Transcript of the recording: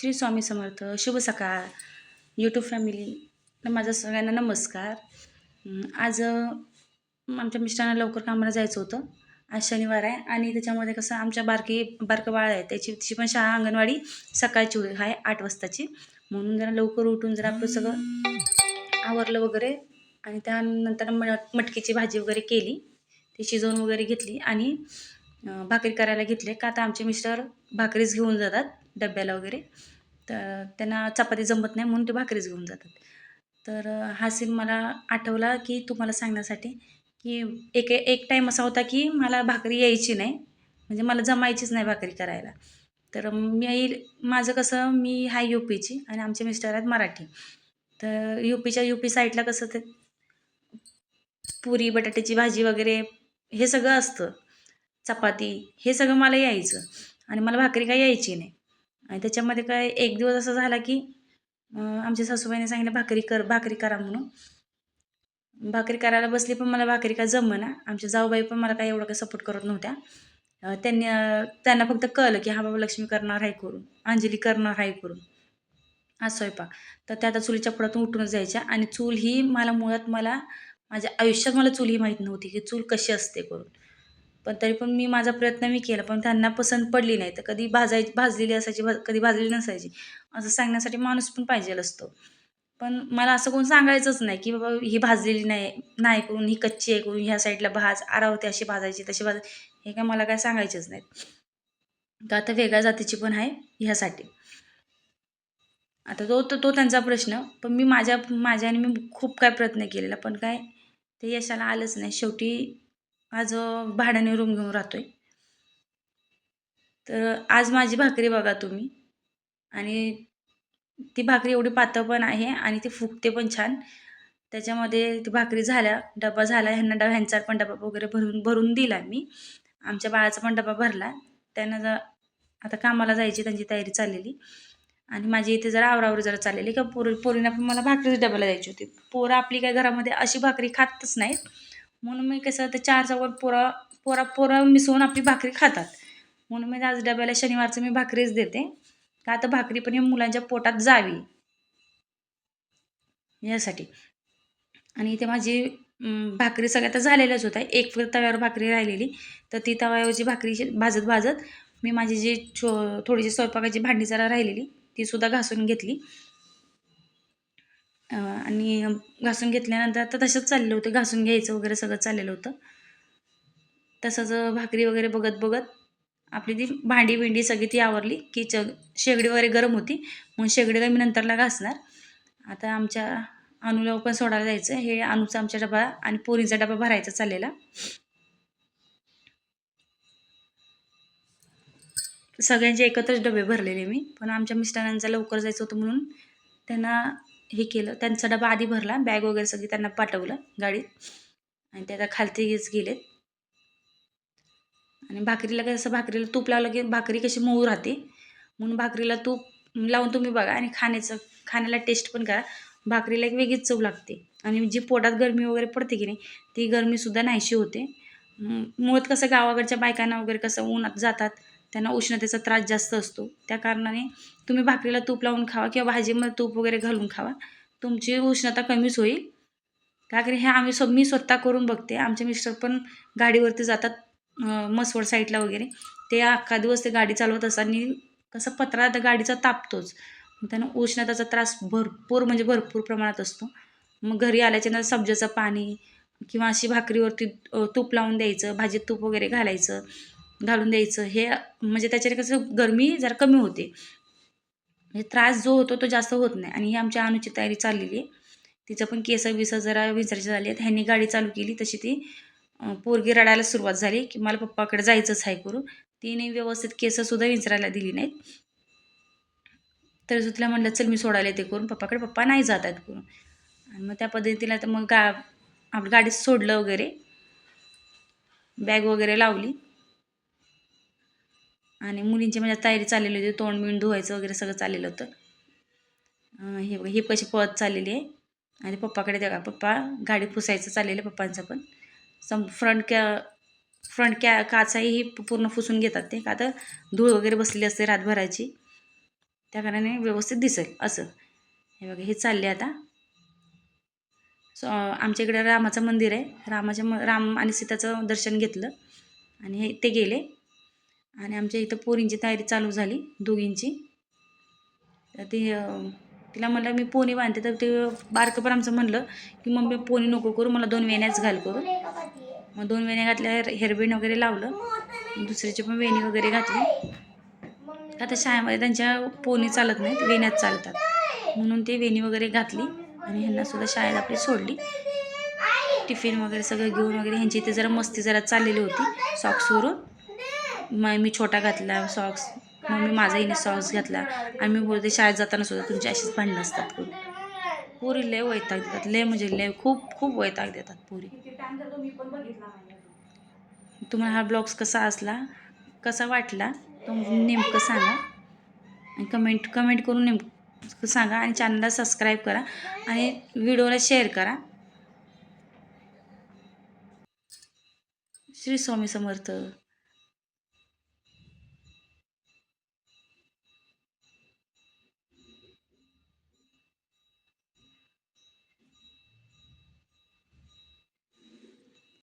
श्री स्वामी समर्थ शुभ सकाळ YouTube family माझा सगळ्यांना नमस्कार. आज आमच्या मिस्टरांना लवकर कामाला जायचं होतं. आज शनिवार आहे आणि त्याच्यामध्ये कसं आमच्या बारकी बारकं बाळ आहे. त्याची तिची पण शाळा अंगणवाडी सकाळची आहे आठ वाजताची. म्हणून जरा लवकर उठून जरा आपलं सगळं आवरलं वगैरे आणि त्यानंतर म मटकीची भाजी वगैरे केली. ती शिजवून वगैरे घेतली आणि भाकरी करायला घेतले. का आता आमचे मिस्टर भाकरीच घेऊन जातात डब्याला वगैरे. तर त्यांना चपाती जमत नाही म्हणून ते भाकरीच घेऊन जातात. तर हा सीन मला आठवला की तुम्हाला सांगण्यासाठी की एक एक टाईम असा होता की मला भाकरी यायची नाही. म्हणजे मला जमायचीच नाही भाकरी करायला. तर मी माझं कसं मी हाय यू पीची आणि आमचे मिस्टर आहेत मराठी. तर यू पीच्या यू पी साईडला कसं ते पुरी बटाट्याची भाजी वगैरे हे सगळं असतं. चपाती हे सगळं मला यायचं. आणि मला भाकरी काय यायची नाही. आणि त्याच्यामध्ये काय एक दिवस असा झाला की आमच्या सासूबाईने सांगितलं भाकरी कर भाकरी करा म्हणून. भाकरी करायला बसली पण मला भाकरी काय जमना. आमच्या जाऊबाई पण मला काय एवढं काय सपोर्ट करत नव्हत्या. त्यांनी त्यांना फक्त कळलं की हा बाबा लक्ष्मी करणार आहे करून. अंजली करणार आहे करून. हा स्वयंपाक. तर त्या आता चुलीच्या पुढातून उठूनच जायच्या. आणि चूल ही मला मुळात मला माझ्या आयुष्यात मला चूल ही माहीत नव्हती की चूल कशी असते करून. पण तरी पण मी माझा प्रयत्न मी केला पण त्यांना पसंत पडली नाही. तर कधी भाजाय भाजलेली असायची भा कधी भाजलेली नसायची. असं सांगण्यासाठी माणूस पण पाहिजे असतो. पण मला असं कोण सांगायचंच नाही की बाबा ही भाजलेली नाही नाही करून ही कच्ची आहे करून ह्या साईडला भाज आरावते अशी भाजायची तशी भाज हे काय मला काय सांगायचेच नाहीत. तर आता वेगळ्या जातीची पण आहे ह्यासाठी. आता तो तो तो त्यांचा प्रश्न पण मी माझ्या माझ्याने मी खूप काय प्रयत्न केलेला पण काय ते यशाला आलंच नाही. शेवटी आज भाड्याने रूम घेऊन राहतो आहे तर आज माझी भाकरी बघा तुम्ही. आणि ती भाकरी एवढी पातळ पण आहे आणि ती फुगते पण छान. त्याच्यामध्ये ती भाकरी झाल्या डबा झाला ह्यांना डबा ह्यांचा पण डबा वगैरे भरून भरून दिला मी. आमच्या बाळाचा पण डबा भरला. त्यांना जर आता कामाला जायची त्यांची तयारी चाललेली. आणि माझी इथे जरा आवरावरी जरा चाललेली. का पोरी पोरींना पण मला भाकरीच डब्याला द्यायची होती. पोरं आपली काय घरामध्ये अशी भाकरी खातच नाहीत. म्हणून मी कसं ते चार चौघात पोरा पोरा पोरं मिसळून आपली भाकरी खातात. म्हणून मी आज डब्याला शनिवारचं मी भाकरीच देते. का आता भाकरी पण या मुलांच्या पोटात जावी. यासाठी. आणि इथे माझी भाकरी सगळ्या तर झालेल्याच होत्या. एक फक्त तव्यावर भाकरी राहिलेली. तर ती तव्यावरची भाकरी भाजत भाजत मी माझी जी छो थोडीशी स्वयंपाकाची भांडी जरा राहिलेली ती सुद्धा घासून घेतली. आणि घासून घेतल्यानंतर आता तसंच चाललं होतं. घासून घ्यायचं वगैरे सगळं चाललेलं होतं. तसंच भाकरी वगैरे बघत बघत आपली ती भांडी बिंडी सगळी ती आवरली. की च शेगडी वगैरे गरम होती. म्हणून शेगडी मी नंतरला घासणार. आता आमच्या अनुला पण सोडायला जायचं. हे अनुचा आमच्या डबा आणि पोरीचा डबा भरायचा चाललेला. सगळ्यांचे एकत्रच डबे भरलेले मी. पण आमच्या मिस्टरांचा लवकर जायचं होतं म्हणून त्यांना हे केलं. त्यांचा डबा आधी भरला. बॅग वगैरे सगळी त्यांना पाठवलं गाडीत. आणि ते आता खालतीच गेलेत. आणि भाकरीला कसं भाकरीला तूप लावलं की भाकरी कशी मऊ राहते. म्हणून भाकरीला तूप लावून तुम्ही बघा आणि खाण्याचं खाण्याला टेस्ट पण करा. भाकरीला एक वेगळीच चव लागते. आणि जी पोटात गरमी वगैरे पडते की नाही ती गरमीसुद्धा नाहीशी होते. मुळात कसं गावाकडच्या बायकांना वगैरे कसं उन्हात जातात त्यांना उष्णतेचा त्रास जास्त असतो. त्या कारणाने तुम्ही भाकरीला तूप लावून खावा किंवा भाजीमध्ये तूप वगैरे घालून खावा. तुमची उष्णता कमीच होईल. का हे आम्ही स्व मी स्वतः करून बघते. आमचे मिस्टर पण गाडीवरती जातात मसवड साईडला वगैरे. ते अख्खा दिवस ते गाडी चालवत असताना कसं पत्रा गाडीचा तापतोच. मग त्यांना उष्णताचा त्रास भरपूर म्हणजे भरपूर प्रमाणात असतो. मग घरी आल्याच्यानंतर सब्जाचं पाणी किंवा अशी भाकरीवरती तूप लावून द्यायचं भाजीत तूप वगैरे घालायचं. घालून द्यायचं. हे म्हणजे त्याच्याने कसं गरमी जरा कमी होते. म्हणजे त्रास जो होतो तो जास्त होत नाही. आणि ही आमच्या अनुची तयारी चाललेली आहे. तिचं पण केस बिस जरा विंचरायची झाली आहेत. ह्यांनी गाडी चालू केली. तशी ती पोरगी रडायला सुरुवात झाली की मला पप्पाकडे जायचंच आहे करून. तिने व्यवस्थित केससुद्धा विचारायला दिली नाहीत. तरी तिला म्हणलं चल मी सोडायला येते करून. पप्पाकडे पप्पा नाही जात आहेत करून. आणि मग त्या पद्धतीला तर मग गा आपलं गाडीत सोडलं वगैरे. बॅग वगैरे लावली. आणि मुलींची माझ्या म्हणजे तयारी चाललेली होती तोंड बिंड धुवायचं वगैरे सगळं चाललेलं होतं. हे बघा ही कशी पळत चाललेली आहे. आणि पप्पाकडे त्या पप्पा गाडी फुसायचं चाललेलं आहे पप्पांचं पण. सम फ्रंट कॅ फ्रंट कॅ काचाही पूर्ण फुसून घेतात ते. का तर धूळ वगैरे बसलेली असते रातभराची. त्या कारणाने व्यवस्थित दिसेल असं. हे बघा हे चालले आता. सो आमच्या इकडे रामाचं मंदिर आहे. रामाच्या म राम आणि सीताचं दर्शन घेतलं. आणि हे ते गेले. आणि आमच्या इथं पोरींची तयारी चालू झाली दोघींची. तर ते तिला म्हणलं मी पोनी बांधते. तर ते बारकं पण आमचं म्हणलं की मम्मी पोनी नको करू मला दोन वेण्याच घाल करू. मग दोन वेण्या घातल्या हेर वगैरे लावलं. दुसरीची पण वेणी वगैरे घातली. आता शाळेमध्ये त्यांच्या पोनी चालत नाहीत वेण्यात चालतात. म्हणून ते वेणी वगैरे घातली आणि ह्यांनासुद्धा शाळेत आपली सोडली. टिफिन वगैरे सगळं घेऊन वगैरे ह्यांची इथे जरा मस्ती जरा चाललेली होती सॉक्सवरून मग मी छोटा घातला सॉक्स मग मी माझा हिने सॉक्स घातला. आणि मी बोलते शाळेत जाताना सुद्धा तुमची अशीच भांडणं असतात करून पोरी लय वैताग देतात. लय म्हणजे लय खूप खूप वैताग देतात पुरी. तुम्हाला हा ब्लॉग्स कसा असला कसा वाटला तो नेमकं सांगा. आणि कमेंट कमेंट करून नेमकं सांगा. आणि चॅनलला सबस्क्राईब करा. आणि व्हिडिओला शेअर करा. श्री स्वामी समर्थ.